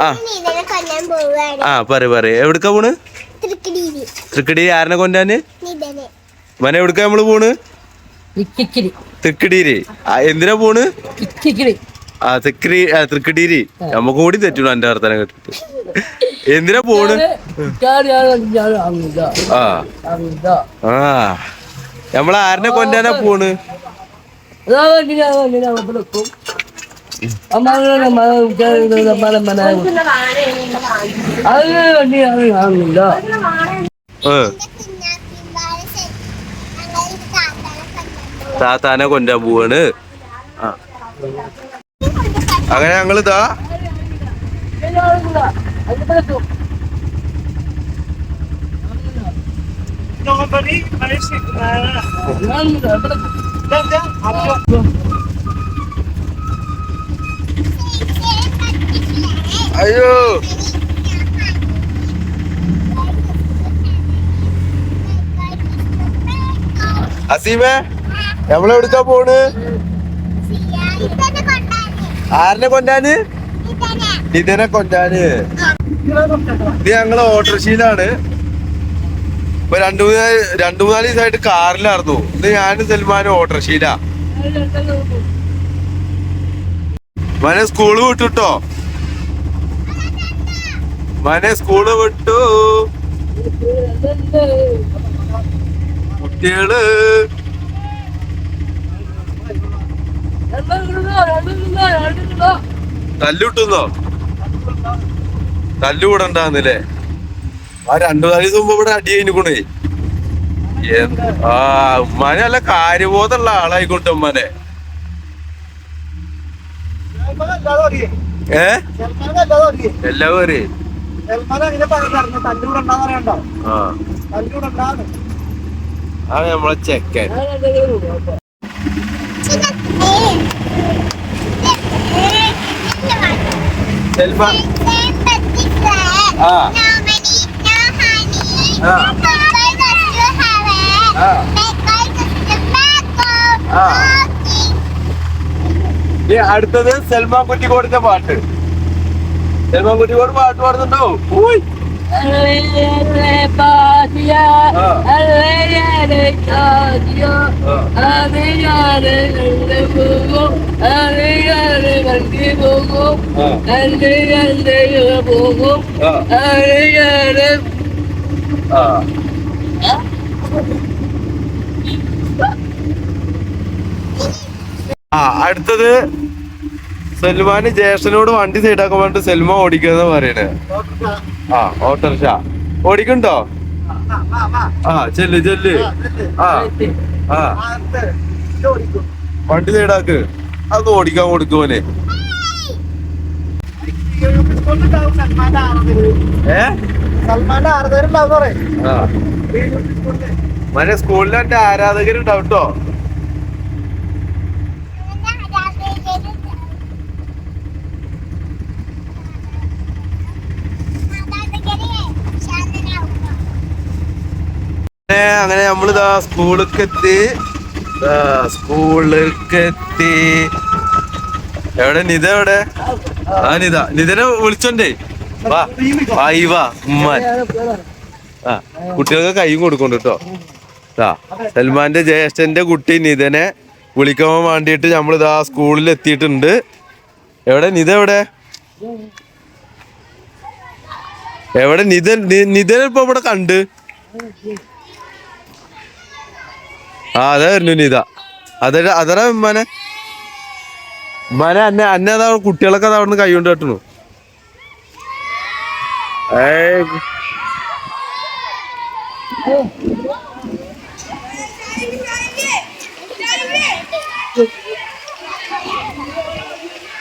ആ. പറ പറ എവിടുക്കാ പോണ്? തൃക്കടീരി തൃക്കടി ആരനെ കൊണ്ടാന് മന എവിടുക്കാ നമ്മൾ പോണ്? ഇക്കിക്കിരി. എന്തിനാ പോണ്? ആ തൃക്കടി ആ നമ്മക്ക് നമുക്ക് കൂടി തെറ്റുള്ളൂ എന്റെ വർത്തനം കേട്ടിട്ട്. എന്തിനാ പോണ്? ആ. ആ. നമ്മളെ ആരനെ കൊണ്ടാനാ പോണ് ഏ. താത്താനെ കൊണ്ടാൻ പോവാണ്. അങ്ങനെ ഞങ്ങൾ ഇതാ അയ്യോ. അസീമേ നമ്മളെവിടുക്കാ പോണ്? ആരനെ കൊണ്ടാന് ഇതിനെ കൊണ്ടാന് ഇത് ഞങ്ങൾ ഓട്ടോറിക്ഷയിലാണ് ഇപ്പൊ രണ്ടു മൂന്ന് രണ്ടു മൂന്നാൽ ദിവസമായിട്ട് കാറിലായിരുന്നു. ഇത് ഞാനും സൽമാനും ഓട്ടോറിക്ഷയിലാ മനെ സ്കൂൾ വിട്ടുട്ടോ? മനെ സ്കൂൾ വിട്ടു. കുട്ടികൾ. തല്ലുട്ടുന്നോ? തല്ലുകൂടണ്ടാന്നില്ലേ? ആ രണ്ടു നാല് ദിവസം മുമ്പ് ഇവിടെ അടി കഴിഞ്ഞിക്കണേ. ആ ഉമ്മാനെ നല്ല കാര്യബോധമുള്ള ആളായിക്കോട്ടെ ഉമ്മാനെ. ഏ? എല്ലാവരും അറിയേ ആ. ആ നമ്മളെ ചെക്കൻ. സെൽമ ആ. അടുത്തത് സൽമാൻ കുറ്റിക്കോടിന്റെ പാട്ട്. സൽമാൻ കുറ്റിക്കോട് പാട്ട് പാടുന്നുണ്ടോ. ആ. ആ അടുത്തത് സൽമാന് ജേഷനോട് വണ്ടി സൈഡാക്കാൻ പറഞ്ഞിട്ട് സെൽമ ഓടിക്കുന്ന പറയണേ. ആ ഓട്ടോറിക്ഷ. ഓടിക്കണ്ടോ ആ ചെല്ല് ചെല്ല്. ആ ആ. വണ്ടി സൈഡാക്ക്. അത് ഓടിക്കാൻ കൊടുക്കുമോനെ ഏ? സൽമാന്റെ ആരാധകരുണ്ടാവും മറ്റേ എന്റെ ആരാധകരുണ്ടാവും കേട്ടോ അങ്ങനെ നമ്മളിതാ സ്കൂളിലേക്ക് എത്തി സ്കൂളിലേക്ക് എത്തി എവിടെ? നിത എവിടെ? ആ നിത നിതനെ വിളിച്ചോണ്ടേ. വാ. വായി വാ ആ കുട്ടികൾക്ക് കൈയും കൊടുക്കുന്നുണ്ട് കേട്ടോ ആ സൽമാന്റെ ജ്യേഷ്ഠന്റെ കുട്ടി നിതനെ വിളിക്കാൻ വേണ്ടിയിട്ട് നമ്മൾ ഇതാ സ്കൂളിൽ എത്തിയിട്ടുണ്ട് എവിടെ? നിത എവിടെ? എവിടെ നിതൻ നിതനെ ഇപ്പൊ ഇവിടെ കണ്ട്. ആ ഉമ്മാനെ അന്നെ അതാ കുട്ടികളൊക്കെ അതാ അവിടുന്ന് കൈ കൊണ്ട് കെട്ടണു ഏയ്.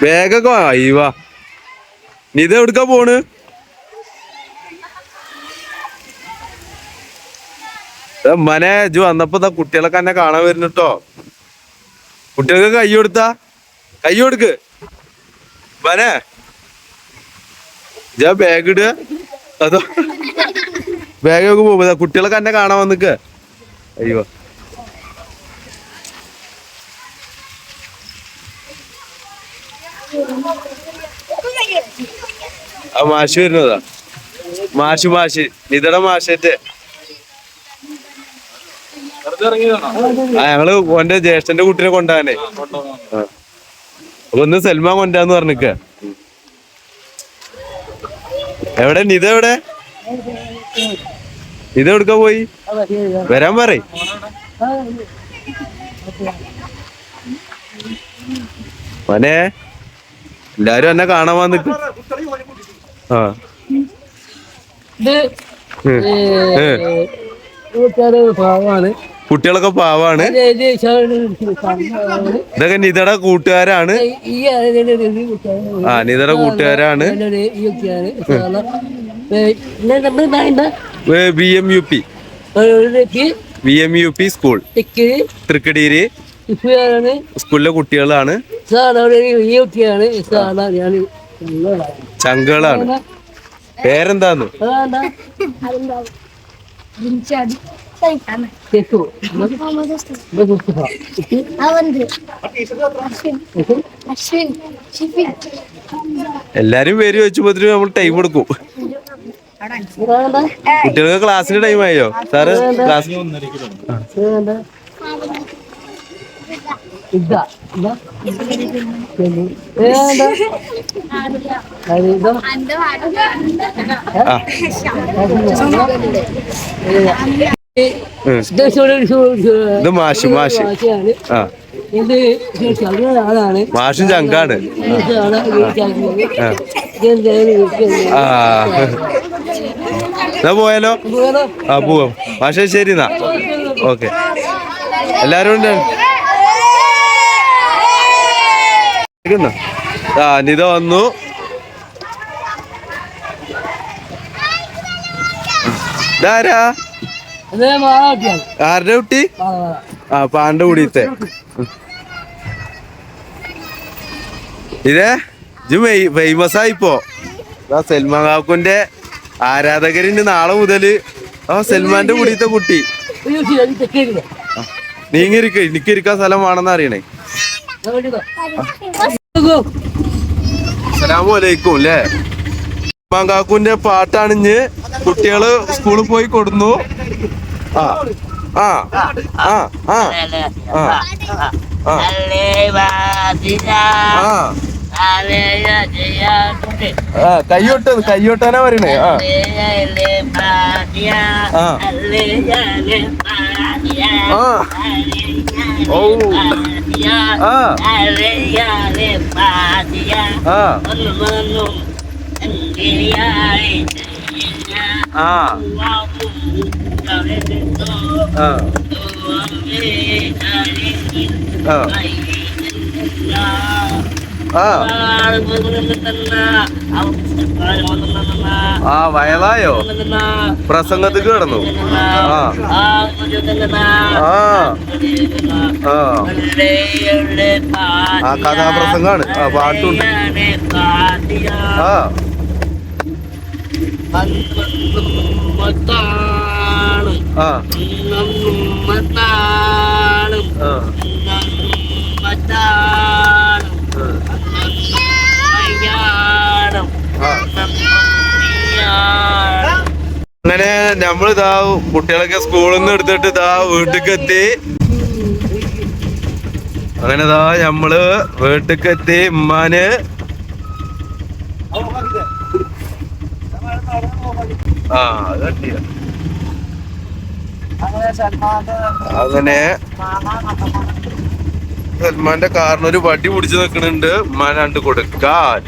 വേഗൊക്കെ വാ ഇത് എവിടുക്കാ പോണ്? മനെ ജു വന്നപ്പോ കുട്ടികളൊക്കെ എന്നെ കാണാൻ വരുന്നുട്ടോ. കുട്ടികൾക്ക് കൈ കൊടുത്താ? കൈ കൊടുക്ക്. മനെ ജാ ബാഗ് ഇടുക അതോ ബാഗ് ഒക്കെ പോകുമ്പോ കുട്ടികളൊക്കെ എന്നെ കാണാൻ വന്നിക്ക്. അയ്യോ. ആ മാഷ് വരുന്നതാ. മാഷ് മാഷ്. നിതയുടെ മാഷേറ്റ്. ആ ഞങ്ങൾ ഓന്റെ ജ്യേഷ്ഠന്റെ കുട്ടിനെ കൊണ്ടുപോകാനേ ആ. അപ്പൊ ഒന്ന് സൽമാൻ കൊണ്ടാന്ന് പറഞ്ഞിക്ക എവിടെ നിത എവിടെ നിത എവിടുക്ക പോയി വരാൻ പറ മോനെ എല്ലാരും എന്നെ കാണാൻ വന്ന് ആ ഇത് പാവാണ് കുട്ടികളൊക്കെ പാവാണ്. ഇതൊക്കെ നിതയുടെ കൂട്ടുകാരാണ്. ആ നിതയുടെ കൂട്ടുകാരാണ്. B M U P. B M U P school. Thrikkadeeri. സ്കൂളിലെ കുട്ടികളാണ്. ചങ്കുകളാണ്. പേരെന്താന്ന്? എല്ലാരും പേര് വെച്ചപ്പോ നമ്മൾ ടൈം എടുക്കും. കുട്ടികൾക്ക് ക്ലാസ്സിന് ടൈം ആയോ? സാറ് ക്ലാസ്സിന് ആ. ഇത് മാഷ് മാഷ്. ആ. മാഷും ചങ്കാണ്. പോയാലോ? ആ പോവാം. മാഷേ ശരി എന്നാ. ഓക്കെ. എല്ലാരും ഉണ്ട്? ആ നിത വന്നു. ഇതാരാ? ആരുടെ കുട്ടി? ആ പാണ്ട കൂടിയത്തെ ഇതേ ഇത് ഫേമസ് ആയിപ്പോ സൽമാൻ കാക്കുന്റെ ആരാധകരുണ്ട് നാളെ മുതൽ ആ സൽമാന്റെ കൂടിയത്തെ കുട്ടി. നീങ്ങിരിക്ക എനിക്ക് ഇരിക്കാൻ സ്ഥലം വേണമെന്ന് അറിയണേ. അസലാമലൈക്കും അല്ലേ? മാങ്കാക്കുവിന്റെ പാട്ടണിഞ്ഞ് കുട്ടികൾ സ്കൂളിൽ പോയി കൊടുന്നു. ആ ആ ആ ആ ആ കൈയൊട്ട് കൈയൊട്ടാനാ പറയണേ. ആ. ആ. ഓ ആ. ആ. ആ. ആ. വയലായോ? പ്രസംഗത്തിക്ക് കിടന്നു. ആ. ആ കഥാപ്രസംഗാണ്. ആ പാട്ടുണ്ട്. ആ. ആ. നമ്മൾ ഇതാ അങ്ങനെ കുട്ടികളൊക്കെ സ്കൂളിൽ നിന്ന് എടുത്തിട്ട് ഇതാ വീട്ടിലേക്ക് എത്തി അങ്ങനെ ഇതാ നമ്മൾ വീട്ടിലേക്ക് എത്തി ഉമ്മാന് അങ്ങനെ സൽമാന്റെ കാറിനൊരു വടി പിടിച്ചു നിൽക്കണുണ്ട് ഉമ്മാൻ കൊടുക്കാൻ